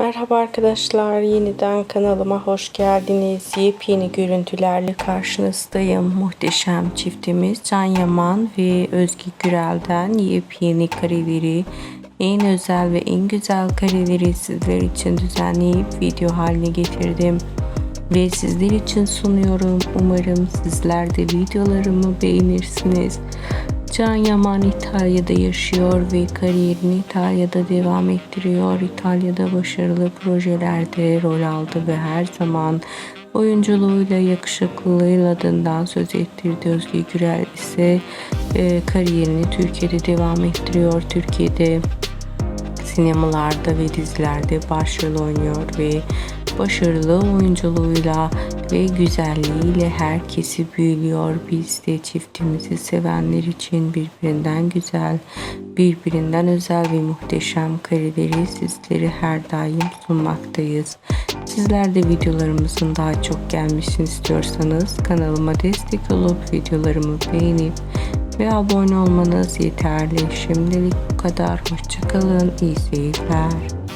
Merhaba arkadaşlar, yeniden kanalıma hoş geldiniz. Yepyeni görüntülerle karşınızdayım. Muhteşem çiftimiz Can Yaman ve Özge Gürel'den yepyeni kareleri, en özel ve en güzel kareleri sizler için düzenleyip video haline getirdim. Ve sizler için sunuyorum. Umarım sizler de videolarımı beğenirsiniz. Can Yaman İtalya'da yaşıyor ve kariyerini İtalya'da devam ettiriyor. İtalya'da başarılı projelerde rol aldı ve her zaman oyunculuğuyla, yakışıklılığıyla adından söz ettirdi. Özge Gürel ise e, kariyerini Türkiye'de devam ettiriyor. Türkiye'de sinemalarda ve dizilerde başrol oynuyor ve başarılı oyunculuğuyla ve güzelliğiyle herkesi büyülüyor. Biz de çiftimizi sevenler için birbirinden güzel, birbirinden özel ve muhteşem kareleri sizlere her daim sunmaktayız. Sizler de videolarımızın daha çok gelmesini istiyorsanız kanalıma destek olup videolarımı beğenip ve abone olmanız yeterli. Şimdilik bu kadar. Hoşçakalın. İyi seyirler.